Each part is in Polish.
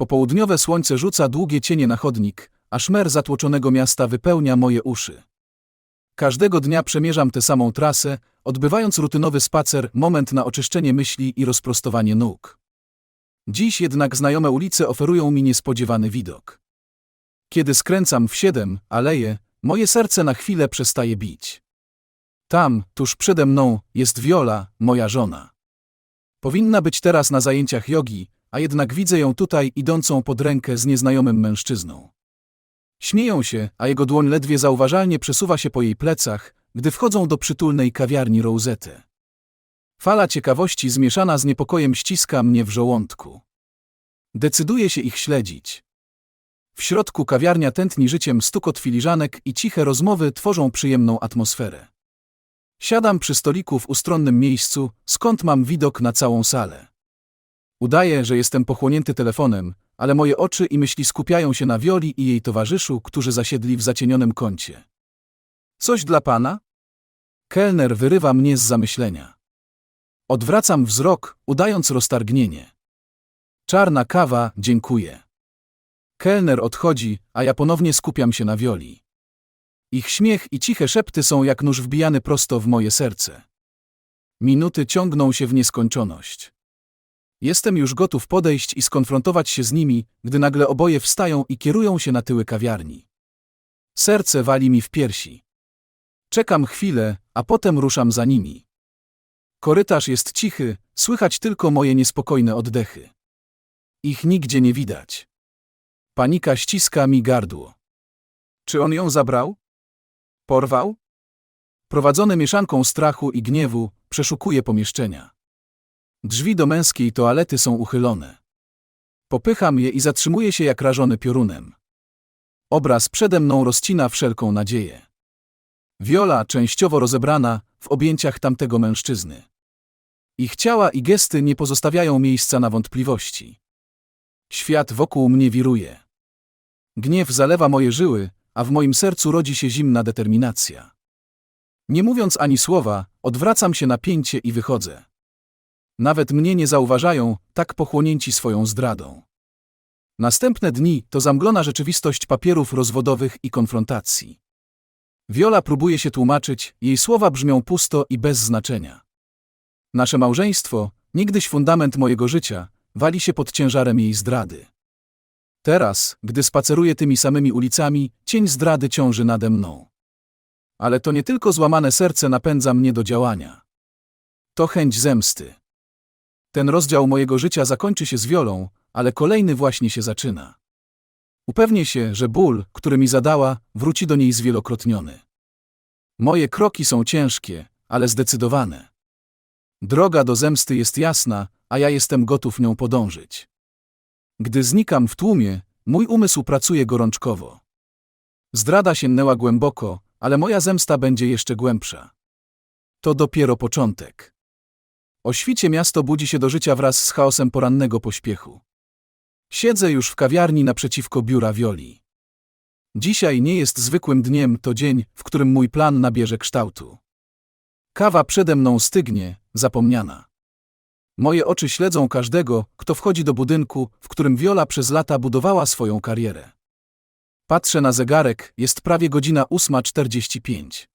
Popołudniowe słońce rzuca długie cienie na chodnik, a szmer zatłoczonego miasta wypełnia moje uszy. Każdego dnia przemierzam tę samą trasę, odbywając rutynowy spacer, moment na oczyszczenie myśli i rozprostowanie nóg. Dziś jednak znajome ulice oferują mi niespodziewany widok. Kiedy skręcam w siedem aleje, moje serce na chwilę przestaje bić. Tam, tuż przede mną, jest Viola, moja żona. Powinna być teraz na zajęciach jogi, a jednak widzę ją tutaj idącą pod rękę z nieznajomym mężczyzną. Śmieją się, a jego dłoń ledwie zauważalnie przesuwa się po jej plecach, gdy wchodzą do przytulnej kawiarni Rosette. Fala ciekawości zmieszana z niepokojem ściska mnie w żołądku. Decyduję się ich śledzić. W środku kawiarnia tętni życiem stukot filiżanek i ciche rozmowy tworzą przyjemną atmosferę. Siadam przy stoliku w ustronnym miejscu, skąd mam widok na całą salę. Udaję, że jestem pochłonięty telefonem, ale moje oczy i myśli skupiają się na Wioli i jej towarzyszu, którzy zasiedli w zacienionym kącie. Coś dla pana? Kelner wyrywa mnie z zamyślenia. Odwracam wzrok, udając roztargnienie. Czarna kawa, dziękuję. Kelner odchodzi, a ja ponownie skupiam się na Wioli. Ich śmiech i ciche szepty są jak nóż wbijany prosto w moje serce. Minuty ciągną się w nieskończoność. Jestem już gotów podejść i skonfrontować się z nimi, gdy nagle oboje wstają i kierują się na tyły kawiarni. Serce wali mi w piersi. Czekam chwilę, a potem ruszam za nimi. Korytarz jest cichy, słychać tylko moje niespokojne oddechy. Ich nigdzie nie widać. Panika ściska mi gardło. Czy on ją zabrał? Porwał? Prowadzony mieszanką strachu i gniewu, przeszukuje pomieszczenia. Drzwi do męskiej toalety są uchylone. Popycham je i zatrzymuję się jak rażony piorunem. Obraz przede mną rozcina wszelką nadzieję. Wiola, częściowo rozebrana, w objęciach tamtego mężczyzny. Ich ciała i gesty nie pozostawiają miejsca na wątpliwości. Świat wokół mnie wiruje. Gniew zalewa moje żyły, a w moim sercu rodzi się zimna determinacja. Nie mówiąc ani słowa, odwracam się na pięcie i wychodzę. Nawet mnie nie zauważają, tak pochłonięci swoją zdradą. Następne dni to zamglona rzeczywistość papierów rozwodowych i konfrontacji. Wiola próbuje się tłumaczyć, jej słowa brzmią pusto i bez znaczenia. Nasze małżeństwo, niegdyś fundament mojego życia, wali się pod ciężarem jej zdrady. Teraz, gdy spaceruję tymi samymi ulicami, cień zdrady ciąży nade mną. Ale to nie tylko złamane serce napędza mnie do działania. To chęć zemsty. Ten rozdział mojego życia zakończy się z wiolą, ale kolejny właśnie się zaczyna. Upewnię się, że ból, który mi zadała, wróci do niej zwielokrotniony. Moje kroki są ciężkie, ale zdecydowane. Droga do zemsty jest jasna, a ja jestem gotów nią podążyć. Gdy znikam w tłumie, mój umysł pracuje gorączkowo. Zdrada sięgnęła głęboko, ale moja zemsta będzie jeszcze głębsza. To dopiero początek. O świcie miasto budzi się do życia wraz z chaosem porannego pośpiechu. Siedzę już w kawiarni naprzeciwko biura Wioli. Dzisiaj nie jest zwykłym dniem, to dzień, w którym mój plan nabierze kształtu. Kawa przede mną stygnie, zapomniana. Moje oczy śledzą każdego, kto wchodzi do budynku, w którym Viola przez lata budowała swoją karierę. Patrzę na zegarek, jest prawie godzina 8.45.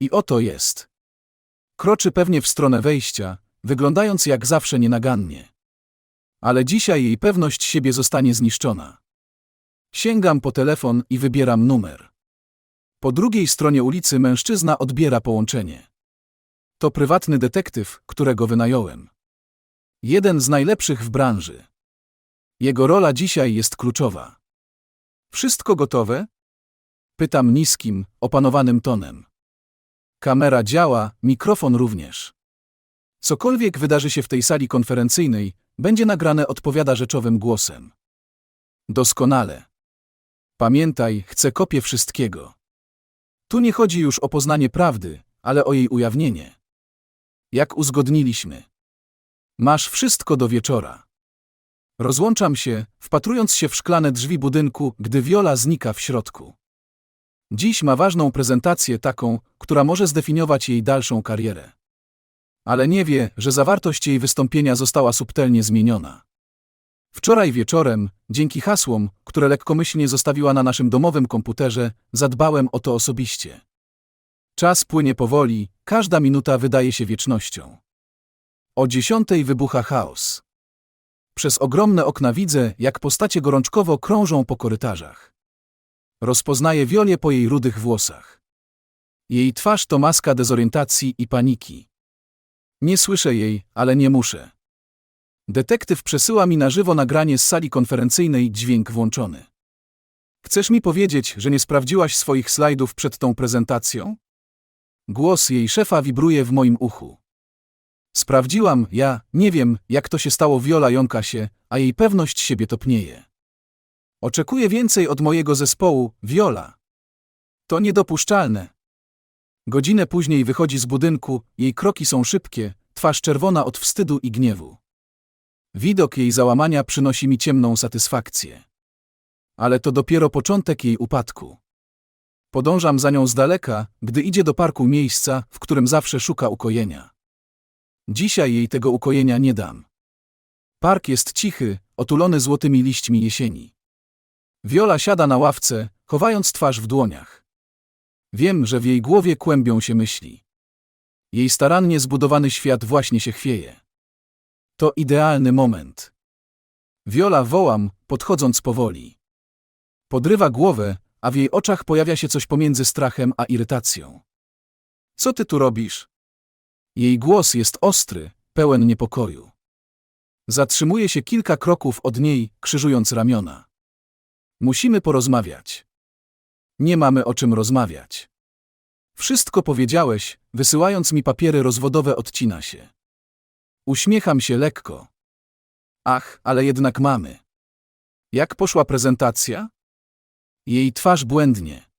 I oto jest. Kroczy pewnie w stronę wejścia, wyglądając jak zawsze nienagannie. Ale dzisiaj jej pewność siebie zostanie zniszczona. Sięgam po telefon i wybieram numer. Po drugiej stronie ulicy mężczyzna odbiera połączenie. To prywatny detektyw, którego wynająłem. Jeden z najlepszych w branży. Jego rola dzisiaj jest kluczowa. Wszystko gotowe? Pytam niskim, opanowanym tonem. Kamera działa, mikrofon również. Cokolwiek wydarzy się w tej sali konferencyjnej, będzie nagrane odpowiada rzeczowym głosem. Doskonale. Pamiętaj, chcę kopię wszystkiego. Tu nie chodzi już o poznanie prawdy, ale o jej ujawnienie. Jak uzgodniliśmy. Masz wszystko do wieczora. Rozłączam się, wpatrując się w szklane drzwi budynku, gdy Viola znika w środku. Dziś ma ważną prezentację taką, która może zdefiniować jej dalszą karierę. Ale nie wie, że zawartość jej wystąpienia została subtelnie zmieniona. Wczoraj wieczorem, dzięki hasłom, które lekkomyślnie zostawiła na naszym domowym komputerze, zadbałem o to osobiście. Czas płynie powoli, każda minuta wydaje się wiecznością. O dziesiątej wybucha chaos. Przez ogromne okna widzę, jak postacie gorączkowo krążą po korytarzach. Rozpoznaję Wiolię po jej rudych włosach. Jej twarz to maska dezorientacji i paniki. Nie słyszę jej, ale nie muszę. Detektyw przesyła mi na żywo nagranie z sali konferencyjnej, dźwięk włączony. Chcesz mi powiedzieć, że nie sprawdziłaś swoich slajdów przed tą prezentacją? Głos jej szefa wibruje w moim uchu. Sprawdziłam, ja nie wiem, jak to się stało, Viola jąka się, a jej pewność siebie topnieje. Oczekuję więcej od mojego zespołu, Viola. To niedopuszczalne. Godzinę później wychodzi z budynku, jej kroki są szybkie, twarz czerwona od wstydu i gniewu. Widok jej załamania przynosi mi ciemną satysfakcję. Ale to dopiero początek jej upadku. Podążam za nią z daleka, gdy idzie do parku miejsca, w którym zawsze szuka ukojenia. Dzisiaj jej tego ukojenia nie dam. Park jest cichy, otulony złotymi liśćmi jesieni. Wiola siada na ławce, chowając twarz w dłoniach. Wiem, że w jej głowie kłębią się myśli. Jej starannie zbudowany świat właśnie się chwieje. To idealny moment. Wiola wołam, podchodząc powoli. Podrywa głowę, a w jej oczach pojawia się coś pomiędzy strachem a irytacją. Co ty tu robisz? Jej głos jest ostry, pełen niepokoju. Zatrzymuje się kilka kroków od niej, krzyżując ramiona. Musimy porozmawiać. Nie mamy o czym rozmawiać. Wszystko powiedziałeś, wysyłając mi papiery rozwodowe odcina się. Uśmiecham się lekko. Ach, ale jednak mamy. Jak poszła prezentacja? Jej twarz błędnie.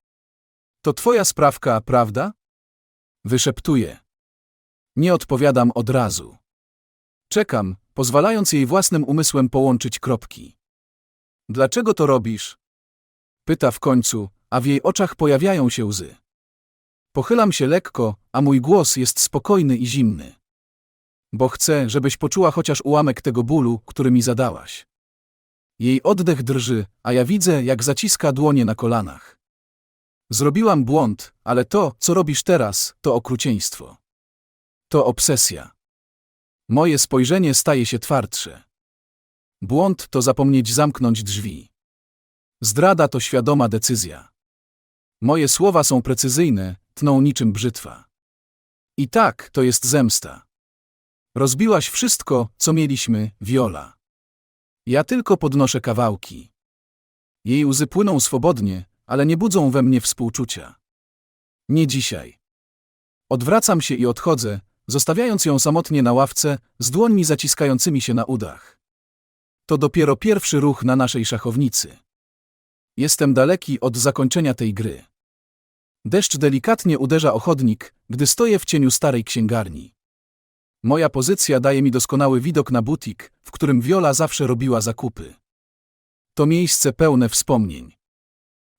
To twoja sprawka, prawda? Wyszeptuję. Nie odpowiadam od razu. Czekam, pozwalając jej własnym umysłem połączyć kropki. Dlaczego to robisz? Pyta w końcu, a w jej oczach pojawiają się łzy. Pochylam się lekko, a mój głos jest spokojny i zimny. Bo chcę, żebyś poczuła chociaż ułamek tego bólu, który mi zadałaś. Jej oddech drży, a ja widzę, jak zaciska dłonie na kolanach. Zrobiłam błąd, ale to, co robisz teraz, to okrucieństwo. To obsesja. Moje spojrzenie staje się twardsze. Błąd to zapomnieć zamknąć drzwi. Zdrada to świadoma decyzja. Moje słowa są precyzyjne, tną niczym brzytwa. I tak to jest zemsta. Rozbiłaś wszystko, co mieliśmy, Viola. Ja tylko podnoszę kawałki. Jej łzy płyną swobodnie, ale nie budzą we mnie współczucia. Nie dzisiaj. Odwracam się i odchodzę, zostawiając ją samotnie na ławce, z dłońmi zaciskającymi się na udach. To dopiero pierwszy ruch na naszej szachownicy. Jestem daleki od zakończenia tej gry. Deszcz delikatnie uderza o chodnik, gdy stoję w cieniu starej księgarni. Moja pozycja daje mi doskonały widok na butik, w którym Viola zawsze robiła zakupy. To miejsce pełne wspomnień.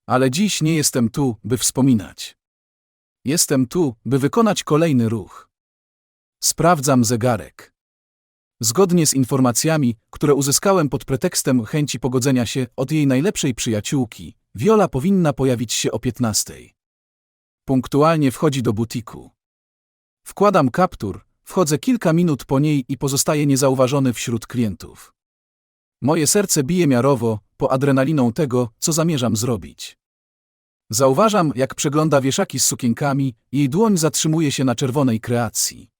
Ale dziś nie jestem tu, by wspominać. Jestem tu, by wykonać kolejny ruch. Sprawdzam zegarek. Zgodnie z informacjami, które uzyskałem pod pretekstem chęci pogodzenia się od jej najlepszej przyjaciółki, Viola powinna pojawić się o 15. Punktualnie wchodzi do butiku. Wkładam kaptur, wchodzę kilka minut po niej i pozostaję niezauważony wśród klientów. Moje serce bije miarowo, po adrenaliną tego, co zamierzam zrobić. Zauważam, jak przegląda wieszaki z sukienkami, jej dłoń zatrzymuje się na czerwonej kreacji.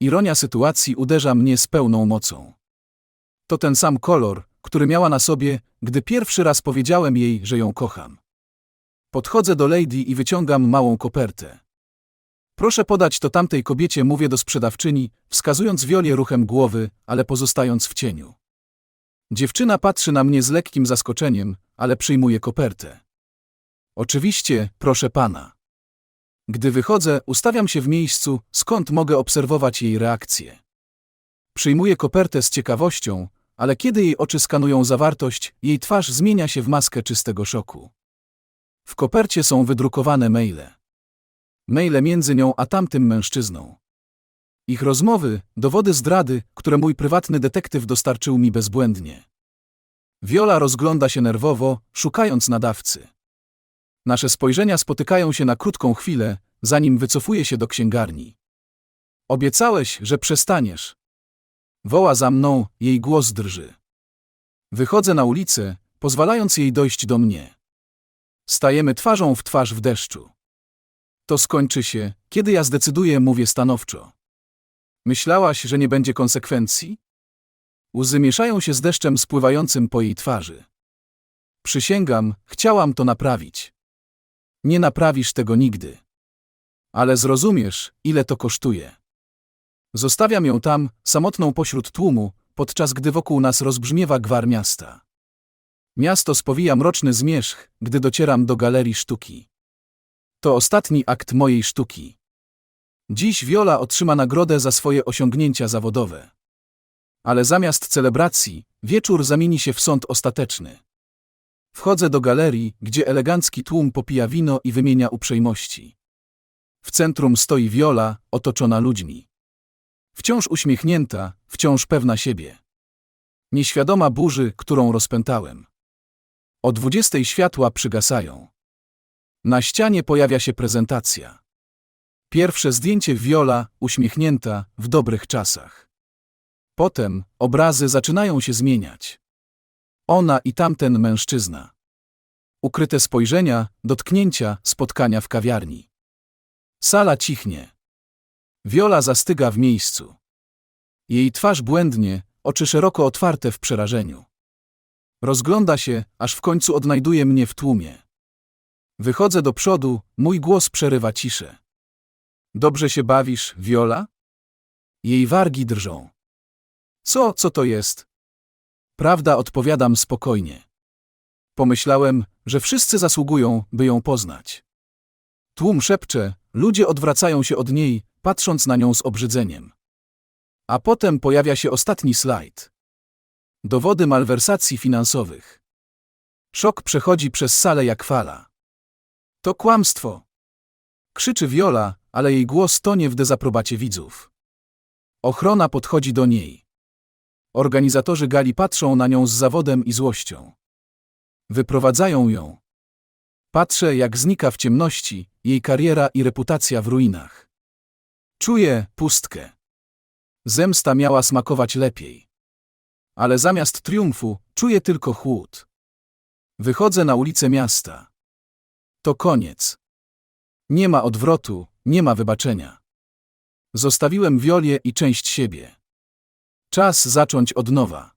Ironia sytuacji uderza mnie z pełną mocą. To ten sam kolor, który miała na sobie, gdy pierwszy raz powiedziałem jej, że ją kocham. Podchodzę do Lady i wyciągam małą kopertę. Proszę podać to tamtej kobiecie, mówię do sprzedawczyni, wskazując Wiolię ruchem głowy, ale pozostając w cieniu. Dziewczyna patrzy na mnie z lekkim zaskoczeniem, ale przyjmuje kopertę. Oczywiście, proszę pana. Gdy wychodzę, ustawiam się w miejscu, skąd mogę obserwować jej reakcję. Przyjmuję kopertę z ciekawością, ale kiedy jej oczy skanują zawartość, jej twarz zmienia się w maskę czystego szoku. W kopercie są wydrukowane maile. Maile między nią a tamtym mężczyzną. Ich rozmowy, dowody zdrady, które mój prywatny detektyw dostarczył mi bezbłędnie. Viola rozgląda się nerwowo, szukając nadawcy. Nasze spojrzenia spotykają się na krótką chwilę, zanim wycofuje się do księgarni. Obiecałeś, że przestaniesz. Woła za mną, jej głos drży. Wychodzę na ulicę, pozwalając jej dojść do mnie. Stajemy twarzą w twarz w deszczu. To skończy się, kiedy ja zdecyduję, mówię stanowczo. Myślałaś, że nie będzie konsekwencji? Łzy mieszają się z deszczem spływającym po jej twarzy. Przysięgam, chciałam to naprawić. Nie naprawisz tego nigdy. Ale zrozumiesz, ile to kosztuje. Zostawiam ją tam, samotną pośród tłumu, podczas gdy wokół nas rozbrzmiewa gwar miasta. Miasto spowija mroczny zmierzch, gdy docieram do galerii sztuki. To ostatni akt mojej sztuki. Dziś Viola otrzyma nagrodę za swoje osiągnięcia zawodowe. Ale zamiast celebracji, wieczór zamieni się w sąd ostateczny. Wchodzę do galerii, gdzie elegancki tłum popija wino i wymienia uprzejmości. W centrum stoi Viola, otoczona ludźmi. Wciąż uśmiechnięta, wciąż pewna siebie. Nieświadoma burzy, którą rozpętałem. O dwudziestej światła przygasają. Na ścianie pojawia się prezentacja. Pierwsze zdjęcie Viola, uśmiechnięta, w dobrych czasach. Potem obrazy zaczynają się zmieniać. Ona i tamten mężczyzna. Ukryte spojrzenia, dotknięcia, spotkania w kawiarni. Sala cichnie. Viola zastyga w miejscu. Jej twarz błędnie, oczy szeroko otwarte w przerażeniu. Rozgląda się, aż w końcu odnajduje mnie w tłumie. Wychodzę do przodu, mój głos przerywa ciszę. Dobrze się bawisz, Viola? Jej wargi drżą. Co, co to jest? Prawda, odpowiadam spokojnie. Pomyślałem, że wszyscy zasługują, by ją poznać. Tłum szepcze, ludzie odwracają się od niej, patrząc na nią z obrzydzeniem. A potem pojawia się ostatni slajd. Dowody malwersacji finansowych. Szok przechodzi przez salę jak fala. To kłamstwo! Krzyczy Viola, ale jej głos tonie w dezaprobacie widzów. Ochrona podchodzi do niej. Organizatorzy gali patrzą na nią z zawodem i złością. Wyprowadzają ją. Patrzę, jak znika w ciemności jej kariera i reputacja w ruinach. Czuję pustkę. Zemsta miała smakować lepiej. Ale zamiast triumfu czuję tylko chłód. Wychodzę na ulicę miasta. To koniec. Nie ma odwrotu, nie ma wybaczenia. Zostawiłem Wiolię i część siebie. Czas zacząć od nowa.